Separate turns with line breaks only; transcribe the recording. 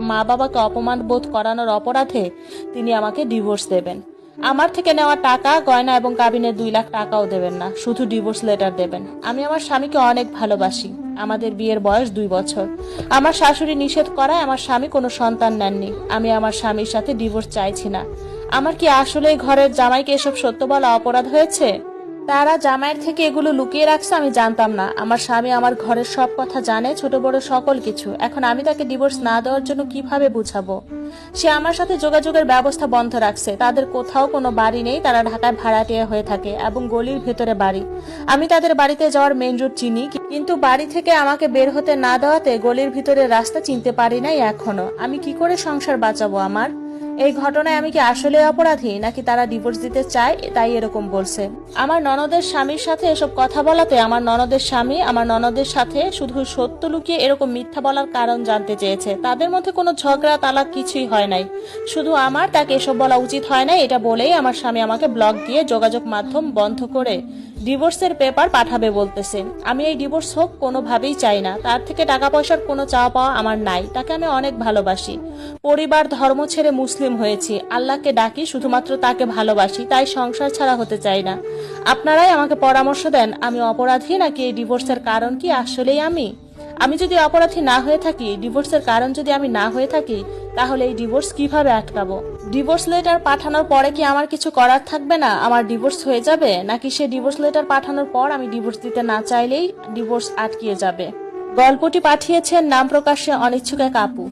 মা বাবাকে অপমান বোধ করানোর অপরাধে তিনি আমাকে ডিভোর্স দেবেন। আমার থেকে নেওয়া টাকা, গয়না এবং কাবিনের দুই লাখ টাকাও দেবেন না। শুধু ডিভোর্স লেটার দেবেন। আমি আমার স্বামীকে অনেক ভালোবাসি। আমাদের বিয়ের বয়স দুই বছর। আমার শাশুড়ি নিষেধ করায় আমার স্বামী কোনো সন্তান নেননি। আমি আমার স্বামীর সাথে ডিভোর্স চাইছি না। আমার কি আসলে ঘরের জামাইকে এসব সত্য বলা অপরাধ হয়েছে? তারা জামাইয়ের থেকে এগুলো লুকিয়ে রাখছে, আমি জানতাম না। আমার স্বামী আমার ঘরের সব কথা জানে, ছোট বড় সকল কিছু। এখন আমি তাকে ডিভোর্স না দেওয়ার জন্য কীভাবে বুঝাবো? সে আমার সাথে যোগাযোগের ব্যবস্থা বন্ধ রাখছে। তাদের কোথাও কোনো বাড়ি নেই, তারা ঢাকায় ভাড়াটিয়া হয়ে থাকে এবং গলির ভেতরে বাড়ি। আমি তাদের বাড়িতে যাওয়ার মেন রুট চিনি, কিন্তু বাড়ি থেকে আমাকে বের হতে না দেওয়াতে গলির ভিতরে রাস্তা চিনতে পারি নাই এখনও। আমি কি করে সংসার বাঁচাবো আমার? এই ঘটনায় আমি কি আসলে অপরাধী, নাকি তারা ডিভোর্স দিতে চায়, তাই এরকম বলছে। আমার ননদের স্বামীর সাথে এসব কথা বলাতে আমার ননদের স্বামী আমার ননদের সাথে শুধু সত্য লুকিয়ে এরকম মিথ্যা বলার কারণ জানতে চেয়েছে। তাদের মধ্যে কোনো ঝগড়া তালাক কিছুই হয় নাই। শুধু আমার তাকে এসব বলা উচিত হয় না এটা বলেই আমার স্বামী আমাকে ব্লক দিয়ে যোগাযোগ মাধ্যম বন্ধ করে ডিভোর্সের পেপার পাঠাবে বলতেছে। আমি এই ডিভোর্স হোক, কোনোভাবেই চাই না। তার থেকে টাকা পয়সার কোনো চাওয়া পাওয়া আমার নাই। তাকে আমি অনেক ভালোবাসি। পরিবার, ধর্ম ছেড়ে মুসলিম হয়েছি। আল্লাহকে ডাকি, শুধুমাত্র তাকে ভালোবাসি। তাই সংসার ছাড়া হতে চাই না। আপনারাই আমাকে পরামর্শ দেন, আমি অপরাধী নাকি এই ডিভোর্সের কারণ কি আসলেই আমি? আমি যদি অপরাধী না হয়ে থাকি, ডিভোর্সের কারণ যদি আমি না হয়ে থাকি, তাহলে এই ডিভোর্স কীভাবে আটকাবো? ডিভোর্স লেটার পাঠানোর পরে কি আমার কিছু করার থাকবে না? আমার ডিভোর্স হয়ে যাবে? নাকি সে ডিভোর্স লেটার পাঠানোর পর আমি ডিভোর্স দিতে না চাইলেই ডিভোর্স আটকিয়ে যাবে? গল্পটি পাঠিয়েছেন নাম প্রকাশে অনিচ্ছুকে এক আপু।